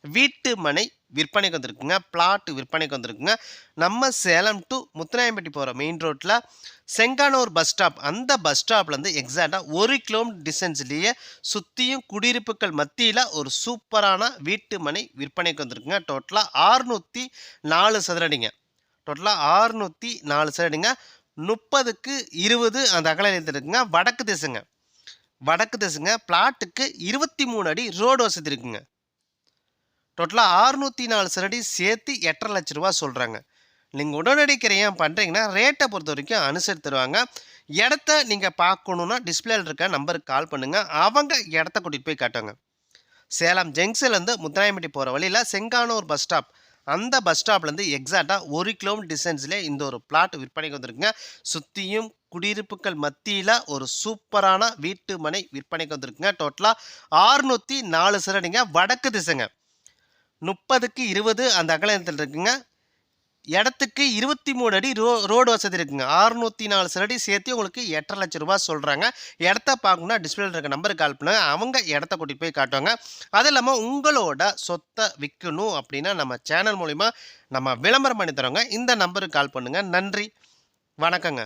வீட்டு மனை விற்பனைக்கு வந்திருக்குங்க. பிளாட் விற்பனைக்கு வந்திருக்குங்க. நம்ம சேலம் டு முத்துராயம்பட்டி போகிற மெயின் ரோட்டில் செங்கானூர் பஸ் ஸ்டாப் அந்த பஸ் ஸ்டாப்லேருந்து எக்ஸாக்டாக ஒரு கிலோமீட்டர் டிஸ்டன்ஸ்லேயே சுற்றியும் குடியிருப்புகள் மத்தியில் ஒரு சூப்பரான வீட்டு மனை விற்பனைக்கு வந்திருக்குங்க. டோட்டலாக ஆறுநூற்றி நாலு சதுரடிங்க. டோட்டலாக ஆறுநூற்றி நாலு சதுரடிங்க. முப்பதுக்கு இருபது அந்த அகல இருக்குங்க. வடக்கு திசைங்க. வடக்கு திசைங்க. பிளாட்டுக்கு இருபத்தி மூணு அடி ரோடு வசதி இருக்குங்க. டோட்டலாக அறுநூற்றி நாலு சரடி சேர்த்து எட்டரை லட்ச ரூபா சொல்கிறாங்க நீங்கள் உடனடி கிரையம் பண்ணுறீங்கன்னா ரேட்டை பொறுத்த வரைக்கும் அனுசரித்து தருவாங்க இடத்த நீங்கள் பார்க்கணுன்னா டிஸ்பிளேல இருக்க நம்பருக்கு கால் பண்ணுங்கள் அவங்க இடத்த கூட்டிகிட்டு போய் காட்டுவாங்க. சேலம் ஜங்ஷன்லேருந்து முத்தராயம்பட்டி போகிற வழியில் செங்கானூர் பஸ் ஸ்டாப் அந்த பஸ் ஸ்டாப்லேருந்து எக்ஸாக்டாக ஒரு கிலோமீட்டர் டிஸ்டன்ஸில் இந்த ஒரு பிளாட் விற்பனைக்கு வந்திருக்குங்க. சுற்றியும் குடியிருப்புகள் மத்தியில் ஒரு சூப்பரான வீட்டு மனை விற்பனைக்கு வந்திருக்குங்க. டோட்டலாக ஆறுநூற்றி நாலு சரடிங்க வடக்கு திசைங்க. முப்பதுக்கு இருபது அந்த அகலத்தில் இருக்குங்க. இடத்துக்கு இருபத்தி மூணு அடி ரோ ரோடு வசதி இருக்குங்க. அறுநூற்றி நாலு சரடி சேர்த்து உங்களுக்கு எட்டரை லட்ச ரூபா சொல்கிறாங்க இடத்த பார்க்கணுன்னா டிஸ்பிளேல இருக்க நம்பருக்கு கால் பண்ணுங்க. அவங்க இடத்த கூட்டிகிட்டு போய் காட்டுவாங்க. அது இல்லாமல் உங்களோட சொத்தை விற்கணும் அப்படின்னா நம்ம சேனல் மூலிமா நம்ம விளம்பரம் பண்ணி தரோங்க. இந்த நம்பருக்கு கால் பண்ணுங்கள் நன்றி. வணக்கங்க.